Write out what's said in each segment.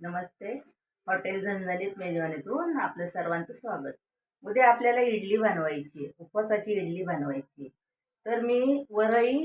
नमस्ते. Hotel झणझणीत मेजवानीतून आपलं सर्वांचं स्वागत. उद्या आपल्याला इडली बनवायची आहे उपवासाची इडली बनवायची तर मी वरई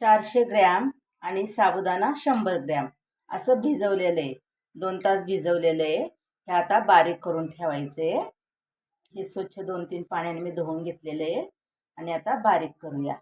चारशे ग्रॅम आणि साबुदाणा शंभर ग्रॅम असं भिजवलेलं आहे. दोन तास भिजवलेलं आहे. हे आता बारीक करून ठेवायचे आहे. हे स्वच्छ दोन तीन पाण्याने मी धुवून घेतलेलं आहे. आणि आता बारीक करूया.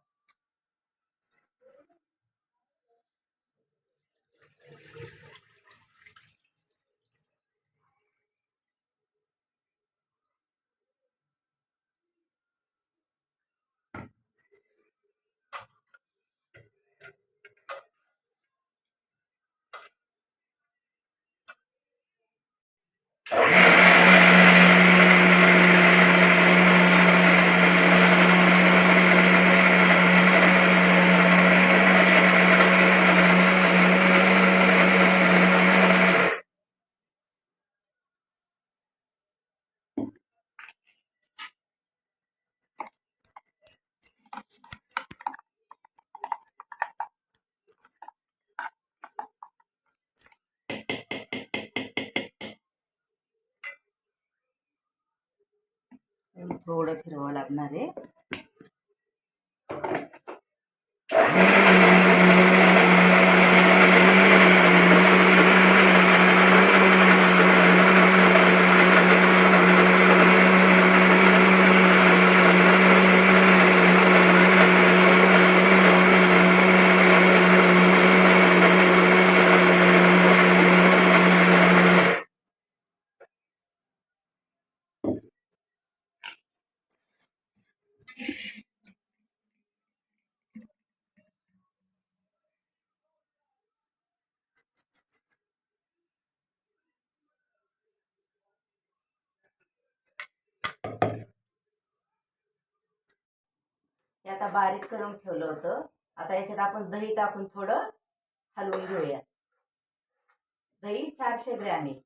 थोडं फिरवावं लागणार आहे हे आता बारीक करून ठेवलं होतं. आता याच्यात आपण दही टाकून थोडं हलवून घेऊया दही चारशे ग्रॅम आहे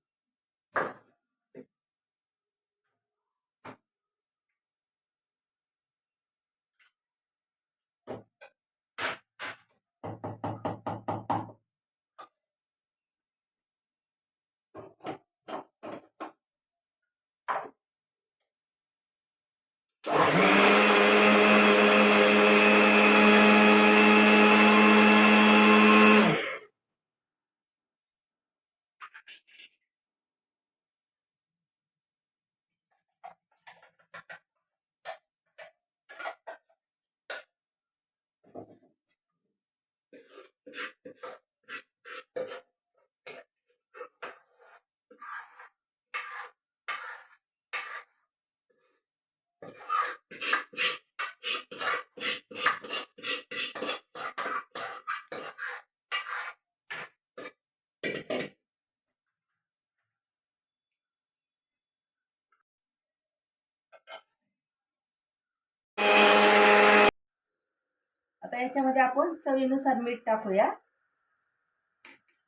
आता याच्यामध्ये आपण चवीनुसार मीठ टाकूया.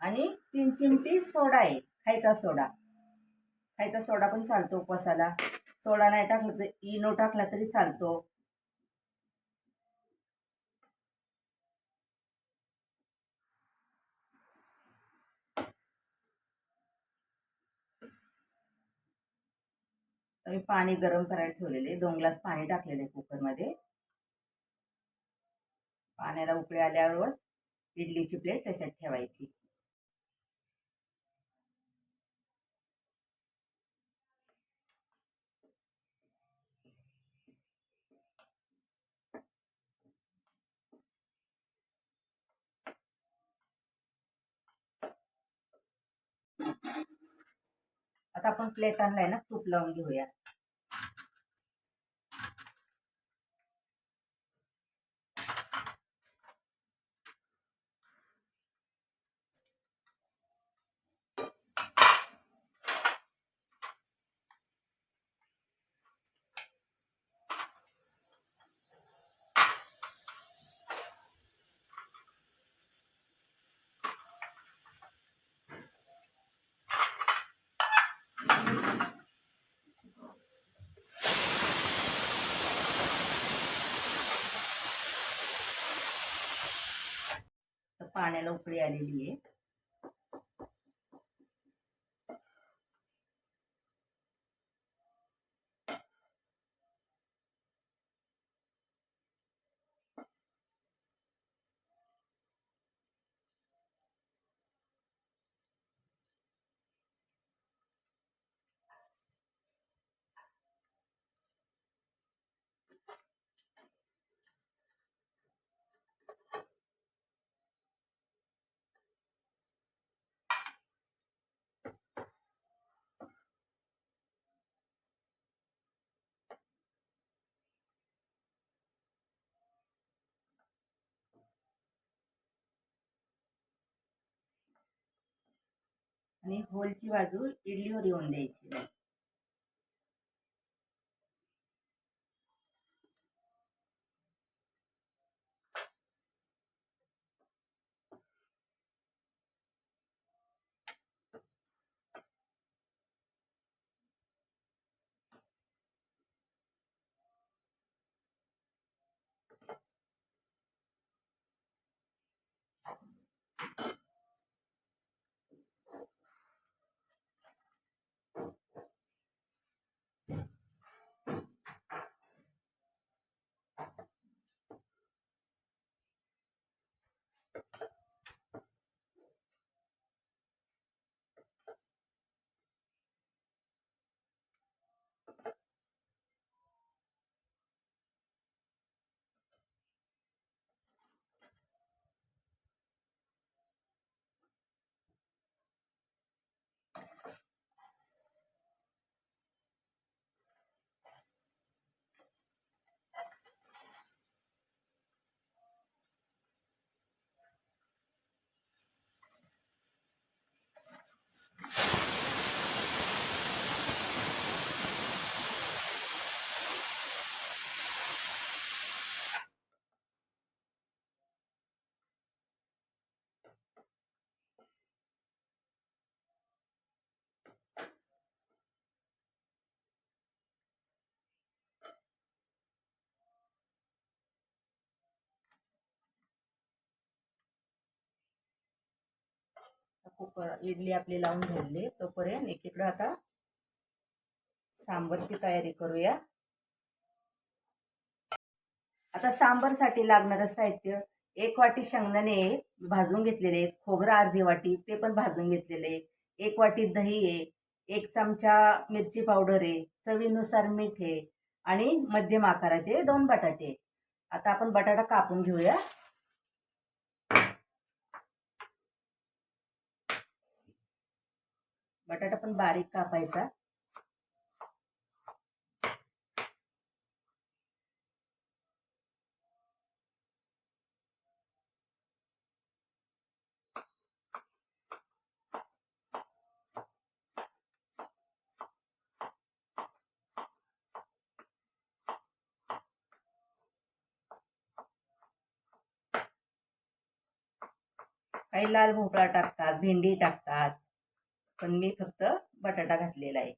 आणि तीन चिमटी सोडा आहे. खायचा सोडा. खायचा सोडा पण चालतो उपवासाला. सोडा नाही टाकला तर इनो टाकला तरी चालतो. मी पाणी गरम करायला ठेवलेले. दोन ग्लास पाणी टाकलेले कुकरमध्ये पाण्याला उकळी आल्यावर इडलीची प्लेट त्याच्यात ठेवायची. आता आपण प्लेट आणलाय ना तूप लावून घेऊया तर पाण्याला उकळी आलेली आहे. आणि होलची बाजू इडलीवर येऊन द्यायची. नाही कुकर इडली आपली लावून झाली तोपर्यंत एकीकडं आता सांबरची तयारी करूया. आता सांबरसाठी लागणारं साहित्य एक वाटी शेंगदाणे भाजून घेतलेले आहेत खोबरं अर्धी वाटी ते पण भाजून घेतलेले आहे एक वाटी दही आहे एक चमचा मिरची पावडर आहे चवीनुसार मीठ आहे आणि मध्यम आकाराचे दोन बटाटे आता आपण बटाटा कापून घेऊया. बटाटा पण बारीक कापायचा. काही लाल भोपळा टाकतात भेंडी टाकतात. पण मी फक्त बटाटा घातलेला आहे.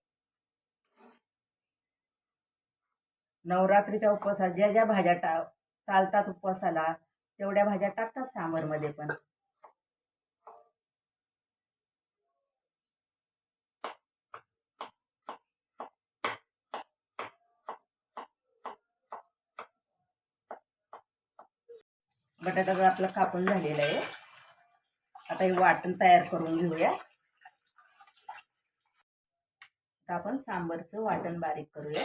नवरात्रीच्या उपवासात ज्या ज्या भाज्या टा चालतात उपवासाला तेवढ्या भाज्या टाकतात सांबरमध्ये पण. बटाटा आपला कापून झालेला आहे. आता हे वाटण तयार करून घेऊया. आता आपण सांबरचं वाटण बारीक करूया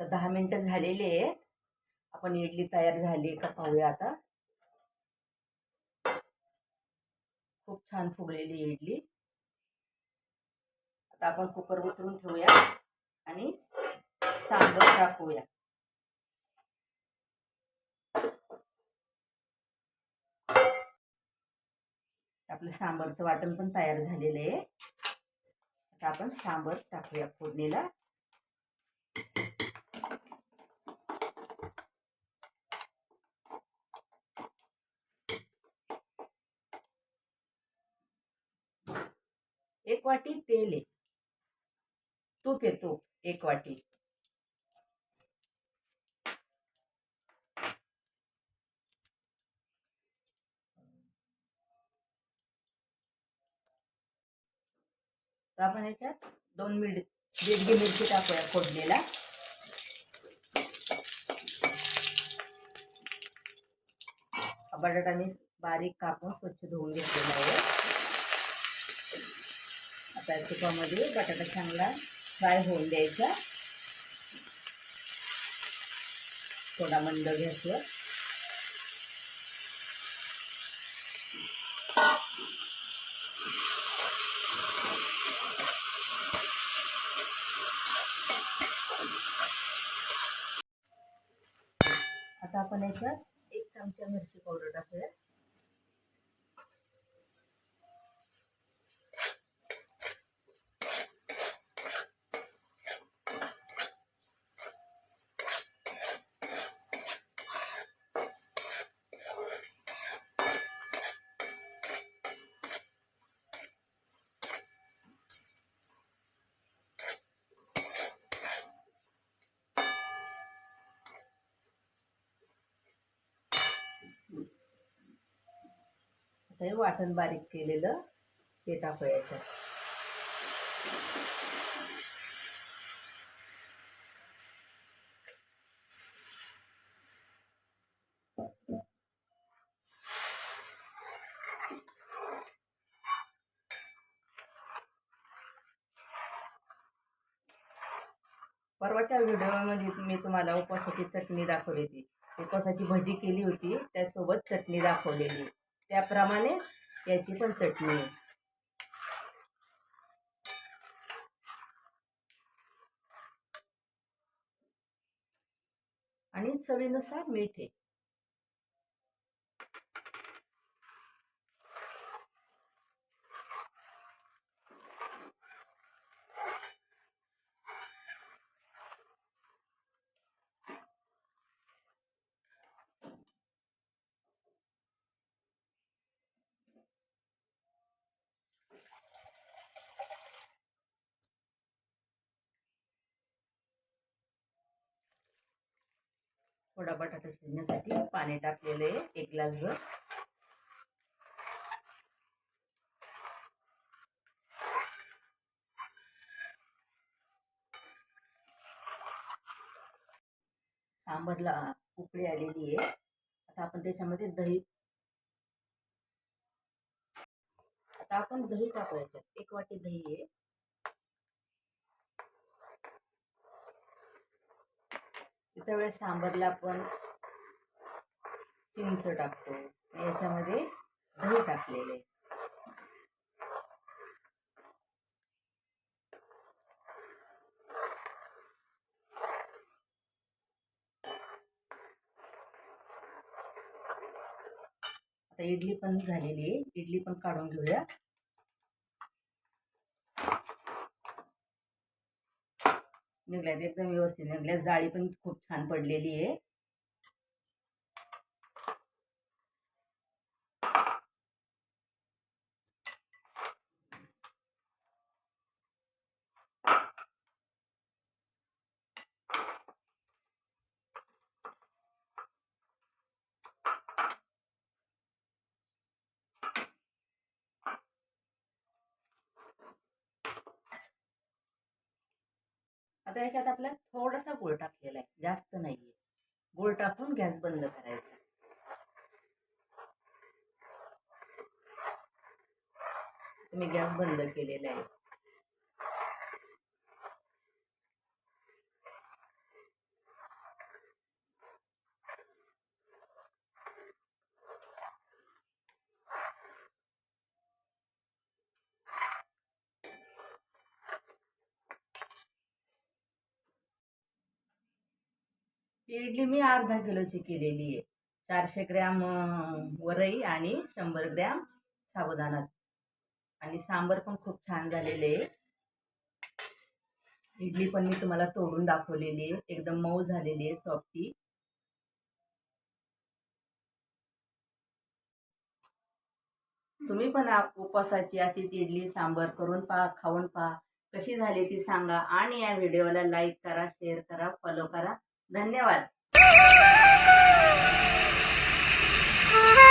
तर दहा मिनटं झालेली आहेत. आपण इडली तयार झाली का पाहूया आता. खूप छान फुगलेली आहे इडली. आता आपण कुकर उतरून ठेवूया आणि सांबर टाकूया. आपलं सांबरचं वाटण पण तयार झालेलं आहे. आता आपण सांबर टाकूया फोडणीला. एक वाटी तेल आहे. तूप आहे तूप. एक वाटी. तर आपण याच्यात दोन मिरची दीडगी मिरची टाकूया फोडलेला बटाटा मी बारीक कापून स्वच्छ धुवून घेतलेला आहे. त्या तुपामध्ये बटाटा चांगला फ्राय होऊन द्यायचा. थोडा मंद घ्यायचं. आता आपण याच्यात एक चमचा मिरची पावडर टाकूया. आता हे वाटण बारीक केलेलं ते टाकूयाचं परवाच्या व्हिडिओमध्ये मी तुम्हाला उपवासाची चटणी दाखवली होती उपवासाची भजी केली होती त्यासोबत चटणी दाखवलेली. त्याप्रमाणे याची पण चटणी आहे. आणि चवीनुसार मीठ आहे. थोडा बटाटा शिजण्यासाठी पाणी टाकलेलं आहे एक ग्लासभर. सांबरला उकळी आलेली आहे. आता आपण त्याच्यामध्ये दही आता आपण दही टाकू याच्यात. एक वाटी दही आहे. त्यावेळेस सांबरला आपण चिंच टाकतो. याच्यामध्ये दही टाकलेले. आता इडली पण झालेली आहे. इडली पण काढून घेऊया. निघल्यात एकदम व्यवस्थित निघल्या जाळी पण खूप छान पडलेली आहे. आता याच्यात आपला थोडासा गुळ टाकलेला आहे जास्त नाहीये. गुळ टाकून गॅस बंद करायचा. मी गॅस बंद केलेला आहे. ही इडली मी अर्धा किलोची केलेली आहे. चारशे ग्रॅम वरई आणि शंभर ग्रॅम साबुदाणा. आणि सांबर पण खूप छान झालेले आहे. इडली पण मी तुम्हाला तोडून दाखवलेली आहे. एकदम मऊ झालेली आहे सॉफ्टी. तुम्ही पण उपवासाची अशीच इडली सांबर करून पहा खाऊन पहा. कशी झाली ती सांगा. आणि या व्हिडिओला लाईक करा शेअर करा फॉलो करा. धन्यवाद.